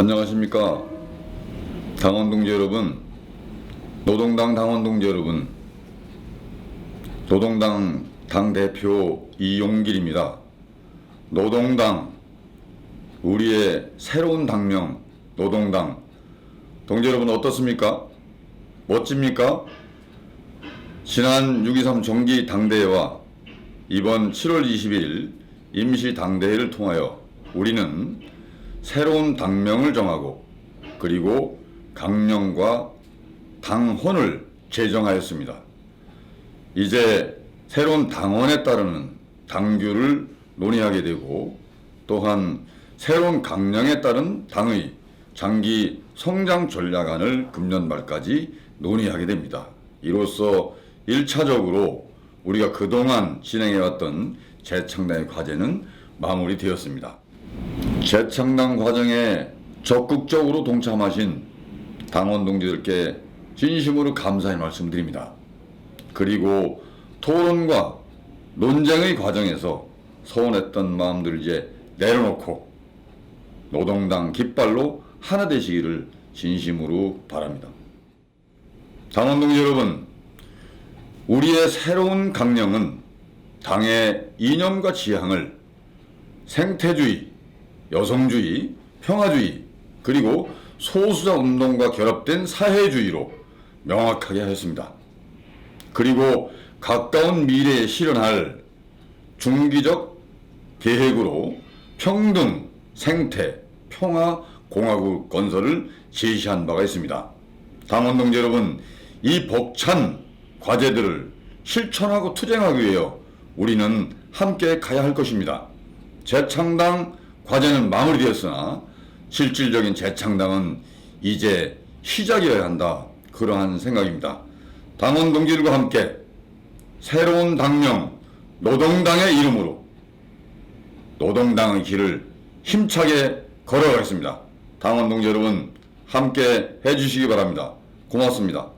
안녕하십니까. 당원 동지 여러분 노동당 당원 동지 여러분 노동당 당대표 이용길입니다. 노동당 우리의 새로운 당명 노동당. 동지 여러분 어떻습니까? 멋집니까? 지난 6.23 정기 당대회와 이번 7월 20일 임시 당대회를 통하여 우리는 새로운 당명을 정하고 그리고 강령과 당헌을 제정하였습니다. 이제 새로운 당원에 따르는 당규를 논의하게 되고 또한 새로운 강령에 따른 당의 장기 성장 전략안을 금년 말까지 논의하게 됩니다. 이로써 1차적으로 우리가 그동안 진행해왔던 재창당의 과제는 마무리되었습니다. 재창당 과정에 적극적으로 동참하신 당원 동지들께 진심으로 감사의 말씀드립니다. 그리고 토론과 논쟁의 과정에서 서운했던 마음들 이제 내려놓고 노동당 깃발로 하나 되시기를 진심으로 바랍니다. 당원 동지 여러분, 우리의 새로운 강령은 당의 이념과 지향을 생태주의, 여성주의, 평화주의, 그리고 소수자 운동과 결합된 사회주의로 명확하게 하였습니다. 그리고 가까운 미래에 실현할 중기적 계획으로 평등, 생태, 평화, 공화국 건설을 제시한 바가 있습니다. 당원 동지 여러분, 이 벅찬 과제들을 실천하고 투쟁하기 위해 우리는 함께 가야 할 것입니다. 재창당 과제는 마무리되었으나 실질적인 재창당은 이제 시작이어야 한다. 그러한 생각입니다. 당원 동지들과 함께 새로운 당명 노동당의 이름으로 노동당의 길을 힘차게 걸어가겠습니다. 당원 동지 여러분 함께 해주시기 바랍니다. 고맙습니다.